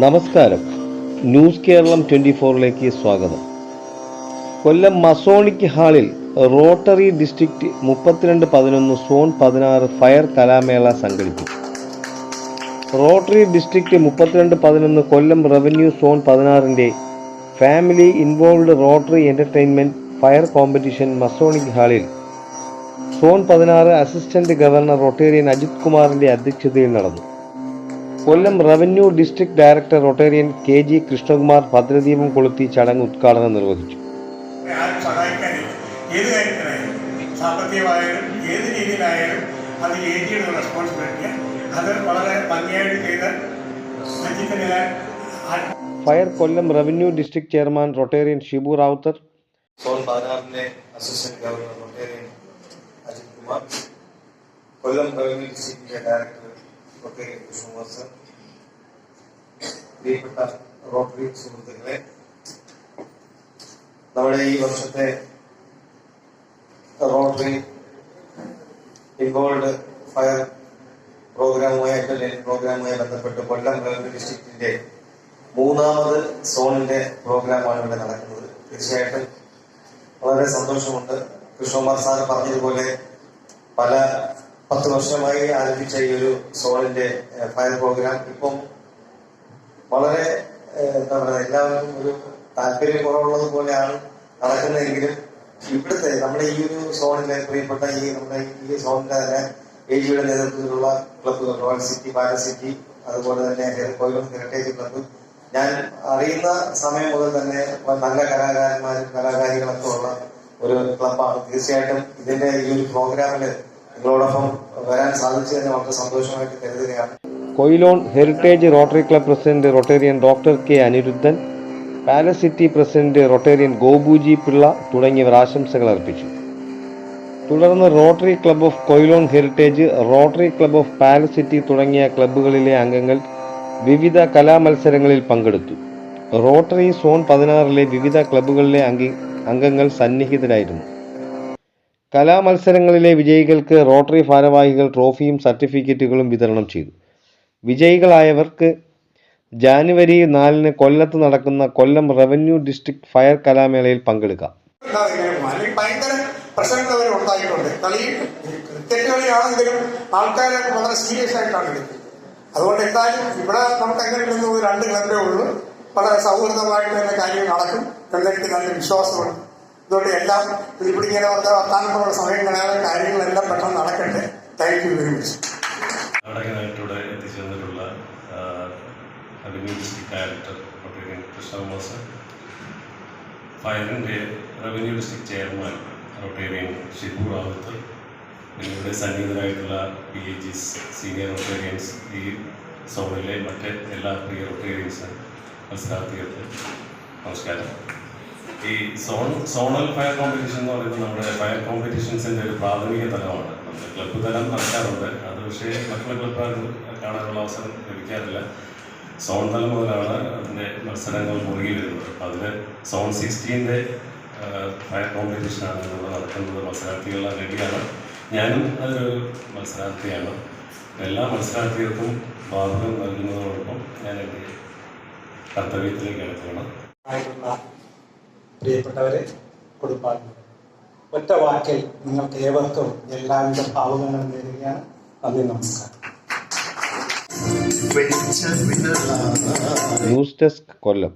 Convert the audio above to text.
നമസ്കാരം. News Keralam twenty ഫോറിലേക്ക് സ്വാഗതം. കൊല്ലം മസോണിക് ഹാളിൽ റോട്ടറി ഡിസ്ട്രിക്റ്റ് മുപ്പത്തിരണ്ട് പതിനൊന്ന് സോൺ പതിനാറ് ഫയർ കലാമേള സംഘടിപ്പിച്ചു. റോട്ടറി ഡിസ്ട്രിക്റ്റ് മുപ്പത്തിരണ്ട് പതിനൊന്ന് Kollam revenue zone പതിനാറിന്റെ family involved Rotary entertainment fair competition Masonic ഹാളിൽ സോൺ പതിനാറ് അസിസ്റ്റന്റ് ഗവർണർ റൊട്ടേറിയൻ അജിത് കുമാറിന്റെ അധ്യക്ഷതയിൽ നടന്നു. Kollam revenue district director Rotarian K G Krishnakumar ഭദ്രദീപം കൊളുത്തി ചടങ്ങ് ഉദ്ഘാടനം നിർവഹിച്ചു. ഏത് സാമ്പത്തികമായാലും ഏത് രീതിയിലായാലും അത് എ ജിയുടെ റെസ്പോൺസിബിലിറ്റിയാണ് അത് വളരെ ഭംഗിയായിട്ട് ചെയ്ത് അജിത്തിന് fair Kollam revenue district chairman Rotarian Shibu Rawther. Zone assistant governor Rotarian Ajith Kumar. Kollam revenue ഡിസ്ട്രിക്റ്റിന്റെ director rotary സുഹൃത്തുക്കളെ നമ്മുടെ ഈ വർഷത്തെ റോട്ടറി ഇൻവോൾഡ് ഫയർ പ്രോഗ്രാമുമായി പ്രോഗ്രാമുമായി ബന്ധപ്പെട്ട് കൊല്ലം ഗവൺമെന്റ് ഡിസ്ട്രിക്റ്റിന്റെ മൂന്നാമത് സോണിന്റെ പ്രോഗ്രാമാണ് ഇവിടെ നടക്കുന്നത്. തീർച്ചയായിട്ടും വളരെ സന്തോഷമുണ്ട്. കൃഷ്ണകുമാർ സാർ പറഞ്ഞതുപോലെ പല പത്ത് വർഷമായി ആരംഭിച്ച ഈ ഒരു സോണിന്റെ ഏഹ്, ഫയർ പ്രോഗ്രാം ഇപ്പം വളരെ എന്താ പറയുക എല്ലാവർക്കും ഒരു താല്പര്യം കുറവുള്ളത് പോലെയാണ് നടക്കുന്നതെങ്കിലും ഇവിടുത്തെ നമ്മുടെ ഈ ഒരു സോണിലെ പ്രിയപ്പെട്ട ഈ നമ്മുടെ ഈ സോണിന്റെ തന്നെ ഏജിയുടെ ജിയുടെ നേതൃത്വത്തിലുള്ള ക്ലബ്ബുകൾ റോയൽ സിറ്റി പാലസ് സിറ്റി അതുപോലെ തന്നെ ഹെറിറ്റേജ് ക്ലബ്ബ് ഞാൻ അറിയുന്ന സമയം മുതൽ തന്നെ നല്ല കലാകാരന്മാരും കലാകാരികളൊക്കെ ഉള്ള ഒരു ക്ലബ്ബാണ് തീർച്ചയായിട്ടും ഇതിന്റെ ഈ ഒരു പ്രോഗ്രാമിൽ നിങ്ങളോടൊപ്പം വരാൻ സാധിച്ചതിന് വളരെ സന്തോഷമായിട്ട് കരുതുകയാണ്. Quilon heritage Rotary club president Rotarian doctor K Aniruddhan palace city president Rotarian Gopuji Pillai തുടങ്ങിയവർ ആശംസകൾ അർപ്പിച്ചു. തുടർന്ന് Rotary club of Quilon heritage Rotary club of palace city തുടങ്ങിയ ക്ലബ്ബുകളിലെ അംഗങ്ങൾ വിവിധ കലാമത്സരങ്ങളിൽ പങ്കെടുത്തു. റോട്ടറി സോൺ പതിനാറിലെ വിവിധ ക്ലബ്ബുകളിലെ അംഗങ്ങൾ സന്നിഹിതരായിരുന്നു. കലാമത്സരങ്ങളിലെ വിജയികൾക്ക് റോട്ടറി ഭാരവാഹികൾ ട്രോഫിയും സർട്ടിഫിക്കറ്റുകളും വിതരണം ചെയ്തു. വിജയികളായവർക്ക് ജാനുവരി നാലിന് കൊല്ലത്ത് നടക്കുന്ന കൊല്ലം റവന്യൂ ഡിസ്ട്രിക്ട് ഫയർ കലാമേളയിൽ പങ്കെടുക്കാം. കളി ആൾക്കാരെ വളരെ സീരിയസ് ആയിട്ടാണ് അതുകൊണ്ട് എന്തായാലും ഇവിടെ നമുക്ക് ഇരുന്ന് രണ്ട് ക്ലബേ ഉള്ളൂ. വളരെ സൗഹൃദമായിട്ട് തന്നെ കാര്യങ്ങൾ നടക്കും. എന്നെനിക്ക് നല്ല വിശ്വാസമുണ്ട്. അതുകൊണ്ട് എല്ലാം ഇവിടെ ഇങ്ങനെ വർത്താനമുള്ള സമയം കളയാതെ കാര്യങ്ങളെല്ലാം പെട്ടെന്ന് നടക്കട്ടെ. താങ്ക് യു വെരി മച്ച് നാടകനായിട്ടിവിടെ എത്തിച്ചേർന്നിട്ടുള്ള revenue district director doctor Krishnakumar sir ഫയറിന്റെ revenue district chairman Rotarian Shibu Rawther ഇവിടെ സന്നിഹിതരായിട്ടുള്ള P A Gs senior Rotarians ഈ സോണിലെ മറ്റ് എല്ലാ പ്രിയ റൊട്ടേറിയൻസ് മത്സരാർത്ഥികൾക്ക് നമസ്കാരം. ഈ സോൺ സോണൽ ഫയർ കോമ്പറ്റീഷൻ എന്ന് പറയുന്നത് നമ്മുടെ ഫയർ കോമ്പറ്റീഷൻസിന്റെ ഒരു പ്രാഥമിക തലമാണ്. നമ്മുടെ ക്ലബ്ബ് തലം നടക്കാറുണ്ട്. അത് പക്ഷേ മറ്റുള്ള ക്ലബ്ബുകാർക്ക് കാണാനുള്ള അവസരം ലഭിക്കാറില്ല. സോൺ തലം മുതലാണ് അതിന്റെ മത്സരങ്ങൾ മുറുകി വരുന്നത്. അതിൽ സോൺ സിക്സ്റ്റീന്റെ ഫയർ കോമ്പറ്റീഷനാണ് നമ്മൾ നടക്കുന്നത് മത്സരാർത്ഥികൾ റെഡിയാണ് ഞാനും അതിലൊരു മത്സരാർത്ഥിയാണ്. എല്ലാ മത്സരാർത്ഥികൾക്കും ബാധകം നൽകുന്നതോടൊപ്പം ഞാൻ എന്റെ കർത്തവ്യത്തിലേക്ക് എടുക്കണം പ്രിയപ്പെട്ടവരെ കൊടുപ്പാടുണ്ട് ഒറ്റ വാക്കിൽ നിങ്ങൾക്ക് ഏവർക്കും എല്ലാവിധ ഭാവങ്ങളും നേരുകയാണ്. നന്ദി നമസ്കാരം. News desk Kollam.